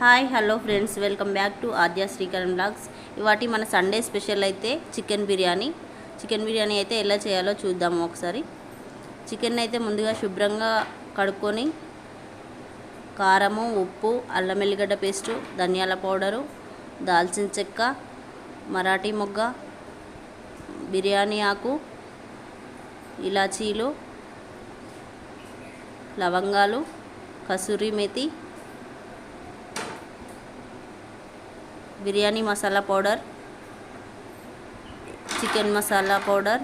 Hi hello friends. Welcome back to Aadya Srikaran blogs. ఇవాటి మన Sunday special అయితే chicken biryani. Chicken biryani అయితే ఎలా చేయాలో చూద్దాము ఒకసారి. చికెన్ అయితే ముందుగా శుభ్రంగా కడుక్కొని కారము ఉప్పు అల్లం ఎల్లిగడ్డ పేస్టు ధనియాల పౌడరు దాల్చిన చెక్క మరాఠీ మొగ్గ బిర్యానీ ఆకు ఇలాచీలు లవంగాలు kasuri methi biryani masala powder chicken masala powder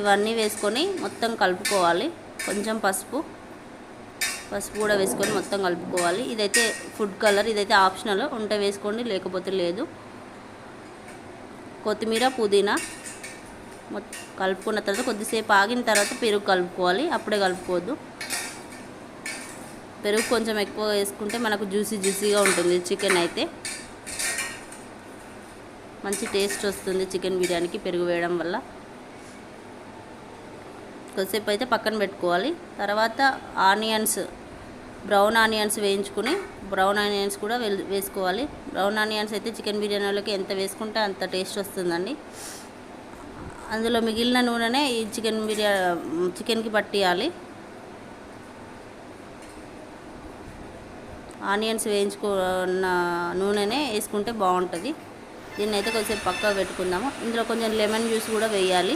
ఇవన్నీ వేసుకొని మొత్తం కలుపుకోవాలి. కొంచెం పసుపు పసుపు కూడా వేసుకొని మొత్తం కలుపుకోవాలి. ఇదైతే ఫుడ్ కలర్ ఇదైతే ఆప్షనల్. ఉంటే వేసుకోండి లేకపోతే లేదు. కొత్తిమీర పుదీనా మొత్తం కలుపుకున్న తర్వాత కొద్దిసేపు ఆగిన తర్వాత పెరుగు కలుపుకోవాలి. అప్పుడే కలుపుకోవద్దు. పెరుగు కొంచెం ఎక్కువ వేసుకుంటే మనకు జ్యూసీ జ్యూసీగా ఉంటుంది. చికెన్ అయితే మంచి టేస్ట్ వస్తుంది చికెన్ బిర్యానీకి పెరుగు వేయడం వల్ల. కొద్దిసేపు అయితే పక్కన పెట్టుకోవాలి. తర్వాత ఆనియన్స్ బ్రౌన్ ఆనియన్స్ వేయించుకుని బ్రౌన్ ఆనియన్స్ కూడా వేసుకోవాలి. బ్రౌన్ ఆనియన్స్ అయితే చికెన్ బిర్యానీలోకి ఎంత వేసుకుంటే అంత టేస్ట్ వస్తుందండి. అందులో మిగిలిన నూనెనే ఈ చికెన్ బిర్యానీ చికెన్కి పట్టియాలి. ఆనియన్స్ వేయించుకున్న నూనెనే వేసుకుంటే బాగుంటుంది. దీన్ని అయితే కొంచెం పక్కకు పెట్టుకుందాము. ఇందులో కొంచెం లెమన్ జ్యూస్ కూడా వేయాలి.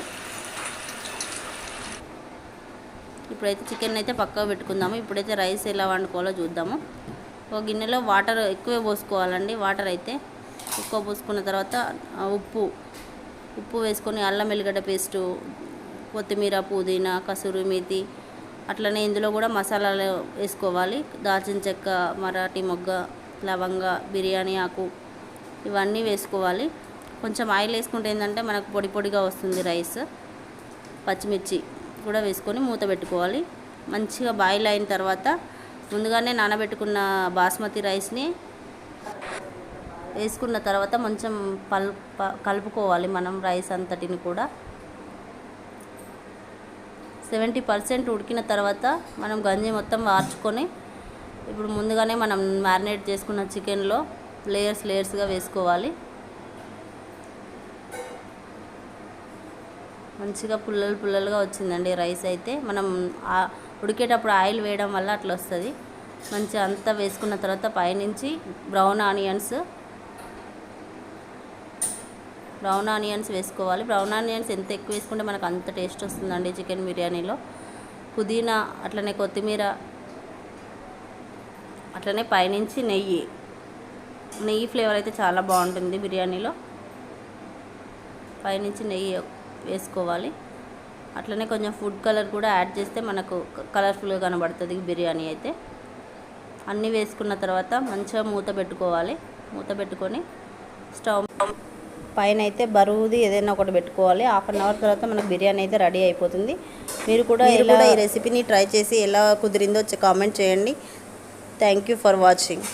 ఇప్పుడైతే చికెన్ అయితే పక్కకు పెట్టుకుందాము. ఇప్పుడైతే రైస్ ఎలా వండుకోవాలో చూద్దాము. ఒక గిన్నెలో వాటర్ ఎక్కువే పోసుకోవాలండి. వాటర్ అయితే ఎక్కువ పోసుకున్న తర్వాత ఉప్పు ఉప్పు వేసుకొని అల్లం వెల్లిగడ్డ పేస్టు కొత్తిమీర పుదీనా కసూరి మేతి అట్లనే ఇందులో కూడా మసాలాలు వేసుకోవాలి. దాల్చిన చెక్క మరాఠీ మొగ్గ లవంగ బిర్యానీ ఆకు ఇవన్నీ వేసుకోవాలి. కొంచెం ఆయిల్ వేసుకుంటే ఏంటంటే మనకు పొడి పొడిగా వస్తుంది రైస్. పచ్చిమిర్చి కూడా వేసుకొని మూత పెట్టుకోవాలి. మంచిగా బాయిల్ అయిన తర్వాత ముందుగానే నానబెట్టుకున్న బాస్మతి రైస్ని వేసుకున్న తర్వాత కొంచెం పల్ ప- కలుపుకోవాలి మనం రైస్ అంతటిని కూడా. సెవెంటీ పర్సెంట్ ఉడికిన తర్వాత మనం గంజి మొత్తం వార్చుకొని ఇప్పుడు ముందుగానే మనం మ్యారినేట్ చేసుకున్న చికెన్లో లేయర్స్ లేయర్స్గా వేసుకోవాలి. మంచిగా పుల్లలు పుల్లలుగా వచ్చిందండి రైస్ అయితే. మనం ఉడికేటప్పుడు ఆయిల్ వేయడం వల్ల అట్లా వస్తుంది. మంచిగా అంతా వేసుకున్న తర్వాత పైనుంచి బ్రౌన్ ఆనియన్స్ బ్రౌన్ ఆనియన్స్ వేసుకోవాలి. బ్రౌన్ ఆనియన్స్ ఎంత ఎక్కువ వేసుకుంటే మనకు అంత టేస్ట్ వస్తుందండి చికెన్ బిర్యానీలో. పుదీనా అట్లనే కొత్తిమీర అట్లనే పైనుంచి నెయ్యి. నెయ్యి ఫ్లేవర్ అయితే చాలా బాగుంటుంది బిర్యానీలో. పైనుంచి నెయ్యి వేసుకోవాలి. అట్లనే కొంచెం ఫుడ్ కలర్ కూడా యాడ్ చేస్తే మనకు కలర్ఫుల్గా కనబడుతుంది బిర్యానీ అయితే. అన్నీ వేసుకున్న తర్వాత మంచిగా మూత పెట్టుకోవాలి. మూత పెట్టుకొని స్టవ్ పైన అయితే బరువుది ఏదైనా ఒకటి పెట్టుకోవాలి. హాఫ్ అన్ అవర్ తర్వాత మనకు బిర్యానీ అయితే రెడీ అయిపోతుంది. మీరు కూడా ఇలా కూడా ఈ రెసిపీని ట్రై చేసి ఎలా కుదిరిందో కామెంట్ చేయండి. Thank you for watching.